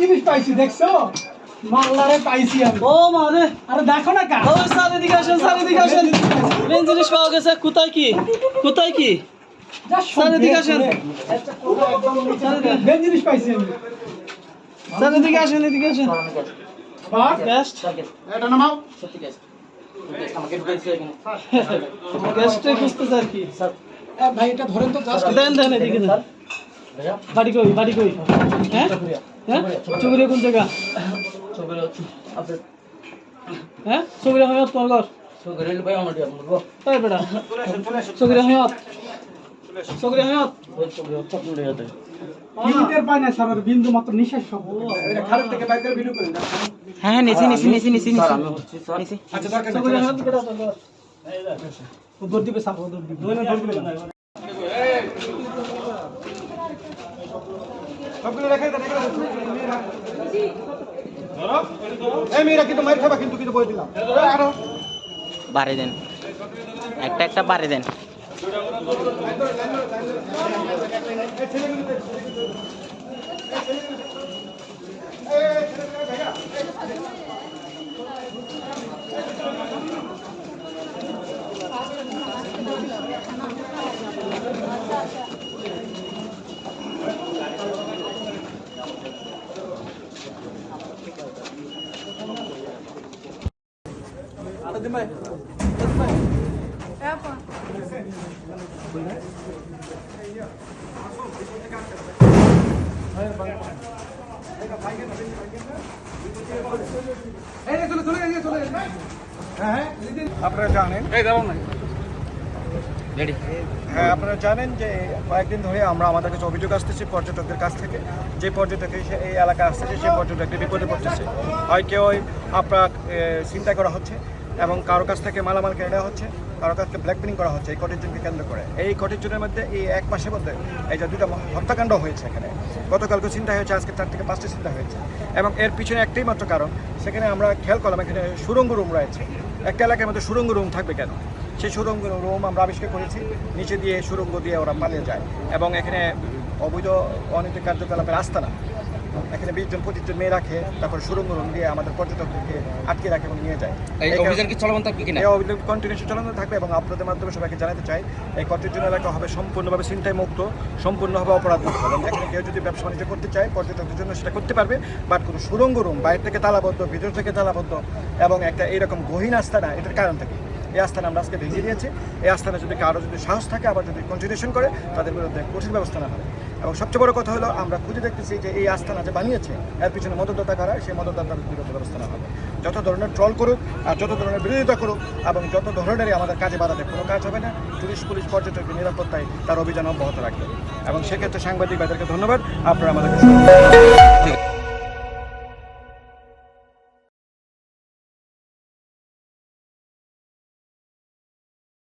জিনিস পাইছি দেখছ? মাল্লারে পাইছি আমি। ও মারে আরে দেখো না কা ও স্যার এদিকে আসেন স্যার এদিকে আসেন। মেন জিনিস পাওয়া গেছে কোথায় কি? কোথায় কি? স্যার, এদিকে আসেন। বেন জিনিস পাইছি আমি। স্যার এদিকে আসেন এদিকে আসেন। বাট বেস্ট এটা নামাও। গেস্টে খুঁজতে স্যার কি। এ, ভাই এটা ধরেন তো জাস্ট দেন দেন এদিকে দেন। বাড়ি কই বাড়ি কই? হ্যাঁ? হ্যাঁ? চুগুরি কোন জায়গা? হ্যাঁ? চুগুরি হয়ত তোর ঘর? তাই বেটা চুগুরি হয়ত চুগুরি হয়ত মিনিটের পায় না স্যার ওর বিন্দু মাত্র নিঃশ্বাস শব্দ এটা সবগুলো রেখে দেন এই মেয়েরা কিন্তু মার খাবা কিন্তু কিন্তু বই দিলাম। আরও। বাড়ি দেন। একটা একটা বাড়ি দেন। আপনারা জানেন রেডি হ্যাঁ আপনারা জানেন যে কয়েকদিন ধরে আমরা আমাদের কাছে অভিযোগ আসতেছে পর্যটকদের কাছ থেকে যে পর্যটক এই এলাকায় আসতেছে সেই পর্যটকটি বিপদে পড়তেছে। হয় কেউ আপনার চিন্তা করা হচ্ছে। এবং কারও কাছ থেকে মালামাল নেওয়া হচ্ছে, কারও কাছ থেকে ব্ল্যাকমেলিং করা হচ্ছে, এই কটিজনকে কেন্দ্র করে। এই কটিজনের মধ্যে এই এক মাসের মধ্যে এই যে দুটো হত্যাকাণ্ড হয়েছে এখানে। গতকালকে চিন্তা হয়েছে, আজকে চার থেকে পাঁচটা চিন্তা হয়েছে। এবং এর পিছনে একটাই মাত্র কারণ, সেখানে আমরা খেয়াল করলাম, এখানে সুরঙ্গ রুম রয়েছে। একটা এলাকার মধ্যে সুরঙ্গ রুম থাকবে কেন? সেই সুরঙ্গ রুম আমরা আবিষ্কার করেছি, নিচে দিয়ে সুরঙ্গ দিয়ে ওরা পালিয়ে যায়। এবং এখানে অবৈধ অনৈতিক কার্যকলাপের আস্তানা এখানে বিশ জন পঁচিশ জন মেয়ে রাখে তারপর সুরঙ্গ রুম দিয়ে আমাদের পর্যটকদেরকে আটকে রাখে এবং নিয়ে যায়। এই অভিযান কি চলমান থাকবে কিনা? এই অভিযোগ কন্টিনিউশন চালানো থাকবে এবং আপনাদের মাধ্যমে সবাইকে জানাতে চাই এই কর্তৃজন এলাকা হবে সম্পূর্ণভাবে চিন্তায় মুক্ত সম্পূর্ণভাবে অপরাধ মুক্ত। এবং এখানে কেউ যদি ব্যবসা বাণিজ্য করতে চায় পর্যটকদের জন্য সেটা করতে পারবে বাট কোনো সুরঙ্গ রুম বাইরে থেকে তালাবদ্ধ ভিতর থেকে তালাবদ্ধ এবং একটা এরকম গহীন আস্থানা এটার কারণ থাকে। এই আস্থানা আমরা আজকে ভেঙে দিয়েছি। এই আস্থানে যদি কারও যদি সাহস থাকে আবার যদি কন্টিনিউশন করে তাদের বিরুদ্ধে কঠিন ব্যবস্থা না হবে। এবং সবচেয়ে বড় কথা হলো, আমরা খুঁজে দেখতেছি যে এই আস্থানা যে বানিয়েছে, এর পিছনে মদতদাতা কারা? সেই মদতদাতার বিরুদ্ধে ব্যবস্থা নেওয়া হবে। যত ধরনের ট্রল করুক আর যত ধরনের বিরোধিতা করুক এবং যত ধরনেরই আমাদের কাজে বাধা দেয়, কোনো কাজ হবে না। পুলিশ পুলিশ পর্যটকের নিরাপত্তায় তার অভিযান অব্যাহত রাখবে। এবং সেক্ষেত্রে সাংবাদিক ভাইদেরকে ধন্যবাদ। আপনারা আমাদেরকে